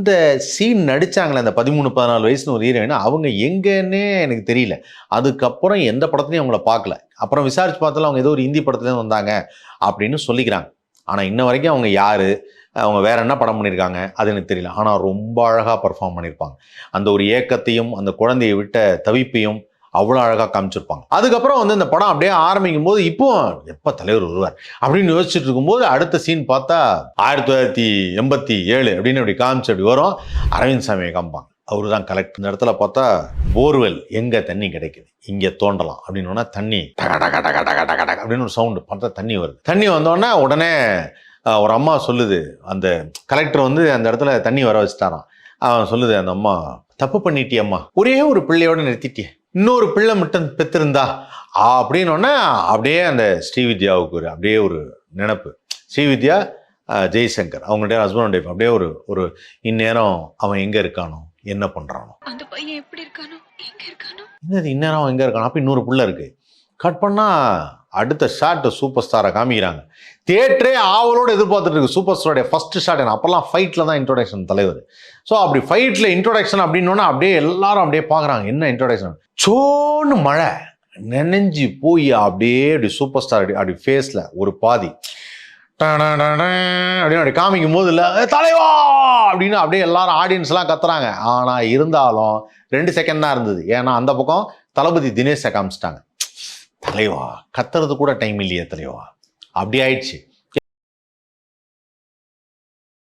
இந்த சீன் நடிச்சாங்களே அந்த பதிமூணு பதினாலு வயசுன்னு ஒரு ஹீரோயின் அவங்க எங்கன்னே எனக்கு தெரியல. அதுக்கப்புறம் எந்த படத்துலையும் அவங்கள பார்க்கல. அப்புறம் விசாரிச்சு பார்த்தாலும் அவங்க ஏதோ ஒரு ஹிந்தி படத்துலேருந்து வந்தாங்க அப்படின்னு சொல்லிக்கிறாங்க. ஆனால் இன்ன வரைக்கும் அவங்க யாரு? அவங்க வேற என்ன படம் பண்ணியிருக்காங்க அது எனக்கு தெரியல. ஆனால் ரொம்ப அழகாக பர்ஃபார்ம் பண்ணியிருப்பாங்க அந்த ஒரு ஏக்கத்தையும் அந்த குழந்தையை விட்ட தவிப்பையும் அவ்வளோ அழகாக காமிச்சிருப்பாங்க. அதுக்கப்புறம் வந்து இந்த படம் அப்படியே ஆரம்பிக்கும் போது இப்போ எப்போ தலைவர் வருவார் அப்படின்னு யோசிச்சுட்டு இருக்கும்போது அடுத்த சீன் பார்த்தா ஆயிரத்தி தொள்ளாயிரத்தி எண்பத்தி ஏழு அப்படின்னு அப்படி காமிச்சு அப்படி வரும். அரவிந்த் சாமியை காமிப்பாங்க. அவரு தான் கலெக்ட் இந்த இடத்துல பார்த்தா போர்வெல் எங்கே தண்ணி கிடைக்குது? இங்கே தோண்டலாம் அப்படின்னா தண்ணி டக டக டக டக டக டக அப்படின்னு ஒரு சவுண்டு பார்த்தா தண்ணி வருது. தண்ணி வந்தோடனே உடனே ஒரு அம்மா சொல்லுது அந்த கலெக்டர் வந்து அந்த இடத்துல தண்ணி வர வச்சுட்டாராம். அவன் சொல்லுது அந்த அம்மா தப்பு பண்ணிட்டியம்மா. ஒரே ஒரு பிள்ளையோட நிறுத்திட்டியே. இன்னொரு பிள்ளை மட்டும் பெற்றிருந்தா? அப்படின்னோடனே அப்படியே அந்த ஸ்ரீவித்யாவுக்கு ஒரு அப்படியே ஒரு நினப்பு. ஸ்ரீவித்யா ஜெய்சங்கர் அவங்களுடைய ஹஸ்பண்ட் ஒய்ஃப் அப்படியே ஒரு ஒரு இந்நேரம் அவன் எங்கே இருக்கானோ என்ன பண்ணுறானோ அந்த பையன் எப்படி இருக்கானோ எங்க இருக்கானோ? என்னது இந்நேரம் அவன் எங்கே இருக்கானோ? அப்போ இன்னொரு புள்ள இருக்கு. கட் பண்ணால் அடுத்த ஷாட்டை சூப்பர் ஸ்டாரை காமிக்கிறாங்க. தேட்டரே ஆவலோடு எதிர்பார்த்துட்டு இருக்கு சூப்பர் ஸ்டாரோடைய ஃபர்ஸ்ட் ஷாட் என்ன? அப்போல்லாம் ஃபைட்டில் தான் இன்ட்ரோடக்ஷன் தலைவர். ஸோ அப்படி ஃபைட்டில் இன்ட்ரோடக்ஷன் அப்படின்னோன்னா அப்படியே எல்லாரும் அப்படியே பார்க்குறாங்க. என்ன இன்ட்ரோடக்ஷன் சோன்னு மழை. நினைஞ்சு போய் அப்படியே அப்படி சூப்பர் ஸ்டார் அப்படி அப்படி ஃபேஸில் ஒரு பாதி. அப்படின்னு அப்படி காமிக்கும் போது இல்லை தலைவா! அப்படின்னு அப்படியே எல்லாரும் ஆடியன்ஸ்லாம் கத்துறாங்க. ஆனால் இருந்தாலும் ரெண்டு செகண்ட் தான் இருந்தது. ஏன்னா அந்த பக்கம் தளபதி தினேஷை காமிச்சிட்டாங்க. தலைவா கத்துறது கூட டைம் இல்லையே தலைவா. அப்படி ஆயிடுச்சு.